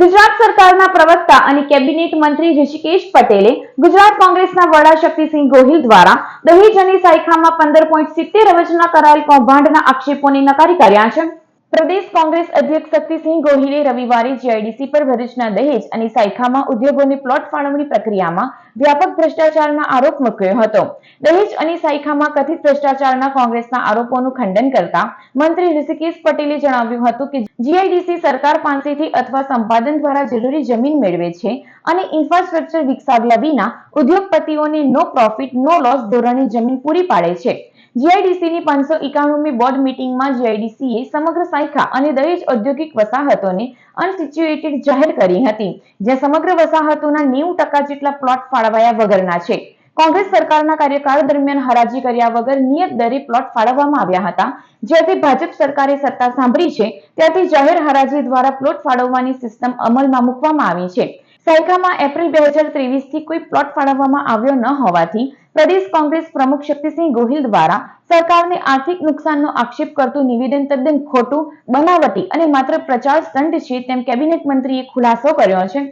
ગુજરાત સરકારના પ્રવક્તા અને કેબિનેટ મંત્રી ઋષિકેશ પટેલે ગુજરાત કોંગ્રેસના વડા શક્તિસિંહ ગોહિલ દ્વારા દહેજ અને સાયખામાં પંદર પોઈન્ટ સિત્તેર રચના કરાયેલ કૌભાંડના આક્ષેપોને નકારી કાઢ્યા છે. પ્રદેશ કોંગ્રેસ અધ્યક્ષ શક્તિસિંહ ગોહિલે રવિવારે જીઆઈડીસી પર ભરૂચના દહેજ અને સાયખામાં ઉદ્યોગોની પ્લોટ ફાળવણી પ્રક્રિયામાં વ્યાપક ભ્રષ્ટાચારના આરોપ મૂક્યો હતો. દહેજ અને સાયખામાં કથિત ભ્રષ્ટાચારના કોંગ્રેસના આરોપોનું ખંડન કરતા મંત્રી ઋષિકેશ પટેલે જણાવ્યું હતું કે જીઆઈડીસી સરકાર પાસેથી અથવા સંપાદન દ્વારા જરૂરી જમીન મેળવે છે અને ઇન્ફ્રાસ્ટ્રક્ચર વિકસાવ્યા વિના ઉદ્યોગપતિઓને નો પ્રોફિટ, નો લોસ ધોરણે જમીન પૂરી પાડે છે. જીઆઈડીસીની પાંચસો એકાણુંમી બોર્ડ મિટિંગમાં જીઆઈડીસીએ સમગ્ર સાયખા અને દહેજ ઔદ્યોગિક વસાહતોને અનસિચ્યુએટેડ જાહેર કરી હતી જ્યાં સમગ્ર વસાહતોના નેવું ટકા જેટલા પ્લોટ ફાળવાયા વગરના છે. કોંગ્રેસ સરકારના કાર્યકાળ દરમિયાન હરાજી કર્યા વગર નિયત દરે પ્લોટ ફાળવવામાં આવ્યા હતા. જ્યારથી ભાજપ સરકારે સત્તા સાંભળી છે, ત્યારથી જાહેર હરાજી દ્વારા પ્લોટ ફાળવવાની સિસ્ટમ અમલમાં મૂકવામાં આવી છે. સાયકામાં એપ્રિલ બે હજારથી કોઈ પ્લોટ ફાળવવામાં આવ્યો ન હોવાથી પ્રદેશ કોંગ્રેસ પ્રમુખ શક્તિસિંહ ગોહિલ દ્વારા સરકારને આર્થિક નુકસાનનો આક્ષેપ કરતું નિવેદન તદ્દન ખોટું, બનાવટી અને માત્ર પ્રચાર સ્ટંટ છે તેમ કેબિનેટ મંત્રીએ ખુલાસો કર્યો છે.